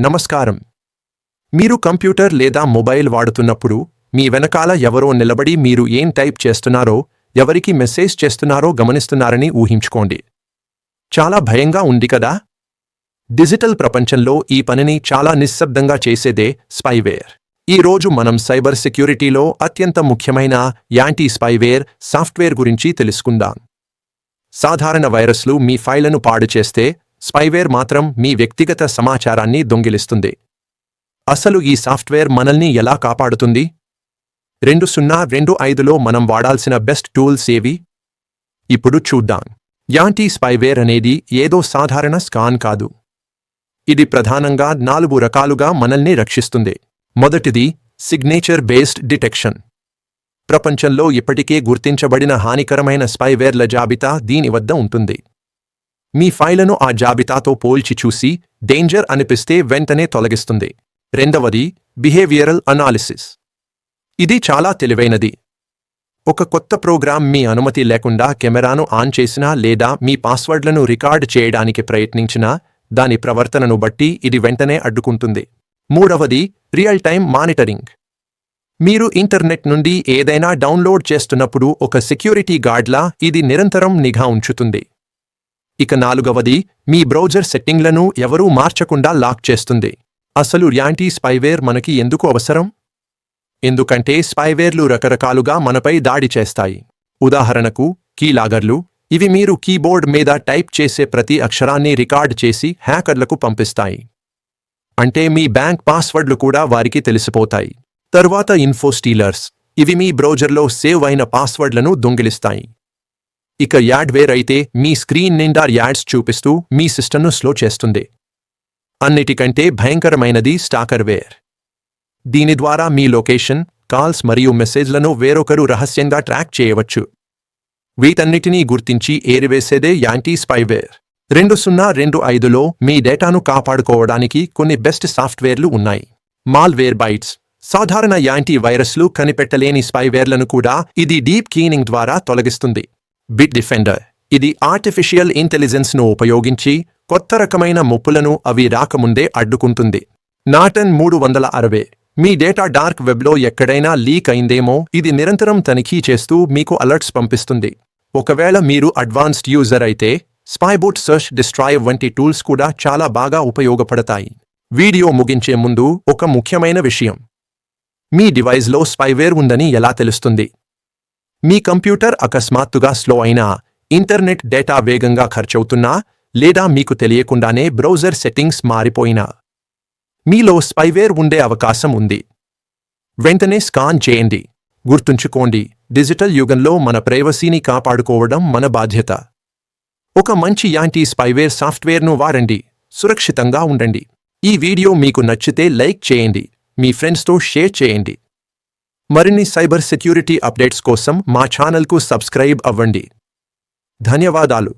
నమస్కారం. మీరు కంప్యూటర్ లేదా మొబైల్ వాడుతున్నప్పుడు మీ వెనకాల ఎవరో నిలబడి మీరు ఏం టైప్ చేస్తున్నారో ఎవరికి మెసేజ్ చేస్తున్నారో గమనిస్తున్నారని ఊహించుకోండి. చాలా భయంగా ఉంది కదా? డిజిటల్ ప్రపంచంలో ఈ పనిని చాలా నిశ్శబ్దంగా చేసేదే స్పైవేర్. ఈ రోజు మనం సైబర్ సెక్యూరిటీలో అత్యంత ముఖ్యమైన యాంటీ స్పైవేర్ సాఫ్ట్వేర్ గురించి తెలుసుకుందాం. సాధారణ వైరస్లు మీ ఫైళ్ళను పాడు చేస్తే స్పైవేర్ మాత్రం మీ వ్యక్తిగత సమాచారాన్ని దొంగిలిస్తుంది. అసలు ఈ సాఫ్ట్వేర్ మనల్ని ఎలా కాపాడుతుంది? రెండు సున్నా రెండు ఐదులో మనం వాడాల్సిన బెస్ట్ టూల్స్ ఏవి? ఇప్పుడు చూద్దాం. యాంటీ స్పైవేర్ అనేది ఏదో సాధారణ స్కాన్ కాదు. ఇది ప్రధానంగా నాలుగు రకాలుగా మనల్ని రక్షిస్తుంది. మొదటిది సిగ్నేచర్ బేస్డ్ డిటెక్షన్ ప్రపంచంలో ఇప్పటికే గుర్తించబడిన హానికరమైన స్పైవేర్ల జాబితా దీని వద్ద ఉంటుంది. మీ ఫైళ్ళను ఆ జాబితాతో పోల్చి చూసి డేంజర్ అనిపిస్తే వెంటనే తొలగిస్తుంది. రెండవది బిహేవియరల్ అనాలిసిస్. ఇది చాలా తెలివైనది. ఒక కొత్త ప్రోగ్రాం మీ అనుమతి లేకుండా కెమెరాను ఆన్ చేసినా లేదా మీ పాస్వర్డ్లను రికార్డ్ చేయడానికి ప్రయత్నించినా దాని ప్రవర్తనను బట్టి ఇది వెంటనే అడ్డుకుంటుంది. మూడవది రియల్ టైం మానిటరింగ్. మీరు ఇంటర్నెట్ నుండి ఏదైనా డౌన్లోడ్ చేస్తున్నప్పుడు ఒక సెక్యూరిటీ గార్డ్లా ఇది నిరంతరం నిఘా ఉంచుతుంది. ఇక నాలుగవది మీ బ్రౌజర్ సెట్టింగ్లను ఎవరూ మార్చకుండా లాక్ చేస్తుంది. అసలు యాంటీ స్పైవేర్ మనకి ఎందుకు అవసరం? ఎందుకంటే స్పైవేర్లు రకరకాలుగా మనపై దాడి చేస్తాయి. ఉదాహరణకు కీలాగర్లు ఇవి మీరు కీబోర్డ్ మీద టైప్ చేసే ప్రతి అక్షరాన్ని రికార్డ్ చేసి హ్యాకర్లకు పంపిస్తాయి. అంటే మీ బ్యాంక్ పాస్వర్డ్లు కూడా వారికి తెలిసిపోతాయి. తరువాత ఇన్ఫోస్టీలర్స్ ఇవి మీ బ్రౌజర్లో సేవ్ అయిన పాస్వర్డ్లను దొంగిలిస్తాయి. ఇక యాడ్వేర్ అయితే మీ స్క్రీన్ నిండా యాడ్స్ చూపిస్తూ మీ సిస్టమ్ను స్లో చేస్తుంది. అన్నిటికంటే భయంకరమైనది స్టాకర్వేర్ దీని ద్వారా మీ లొకేషన్ కాల్స్ మరియు మెసేజ్లను వేరొకరు రహస్యంగా ట్రాక్ చేయవచ్చు. వీటన్నిటినీ గుర్తించి ఏరివేసేదే యాంటీ స్పైవేర్ రెండు సున్నా రెండు ఐదులో మీ డేటాను కాపాడుకోవడానికి కొన్ని బెస్ట్ సాఫ్ట్వేర్లు ఉన్నాయి. Malware bytes. సాధారణ యాంటీ వైరస్లు కనిపెట్టలేని స్పైవేర్లను కూడా ఇది డీప్ కీనింగ్ ద్వారా తొలగిస్తుంది. Bitdefender. ఇది ఆర్టిఫిషియల్ ఇంటెలిజెన్స్ను ఉపయోగించి కొత్త రకమైన ముప్పులను అవి రాకముందే అడ్డుకుంటుంది. నాటన్ మూడు వందల అరవై. మీ డేటా డార్క్ వెబ్లో ఎక్కడైనా లీక్ అయిందేమో ఇది నిరంతరం తనిఖీ చేస్తూ మీకు అలర్ట్స్ పంపిస్తుంది. ఒకవేళ మీరు అడ్వాన్స్డ్ యూజర్ అయితే స్పైబోట్ సెర్చ్ డిస్ట్రాయ్ వంటి టూల్స్ కూడా చాలా బాగా ఉపయోగపడతాయి. వీడియో ముగించే ముందు ఒక ముఖ్యమైన విషయం. మీ డివైజ్లో స్పైవేర్ ఉందని ఎలా తెలుస్తుంది? మీ కంప్యూటర్ అకస్మాత్తుగా స్లో అయినా ఇంటర్నెట్ డేటా వేగంగా ఖర్చవుతున్నా లేదా మీకు తెలియకుండానే బ్రౌజర్ సెట్టింగ్స్ మారిపోయినా మీలో స్పైవేర్ ఉండే అవకాశం ఉంది. వెంటనే స్కాన్ చేయండి. గుర్తుంచుకోండి డిజిటల్ యుగంలో మన ప్రైవసీని కాపాడుకోవడం మన బాధ్యత. ఒక మంచి యాంటీ స్పైవేర్ సాఫ్ట్వేర్ను వాడండి సురక్షితంగా ఉండండి. ఈ వీడియో మీకు నచ్చితే లైక్ చేయండి మీ ఫ్రెండ్స్తో షేర్ చేయండి. మరిన్ని సైబర్ సెక్యూరిటీ అప్డేట్స్ కోసం మా ఛానల్కు సబ్స్క్రైబ్ అవ్వండి. ధన్యవాదాలు.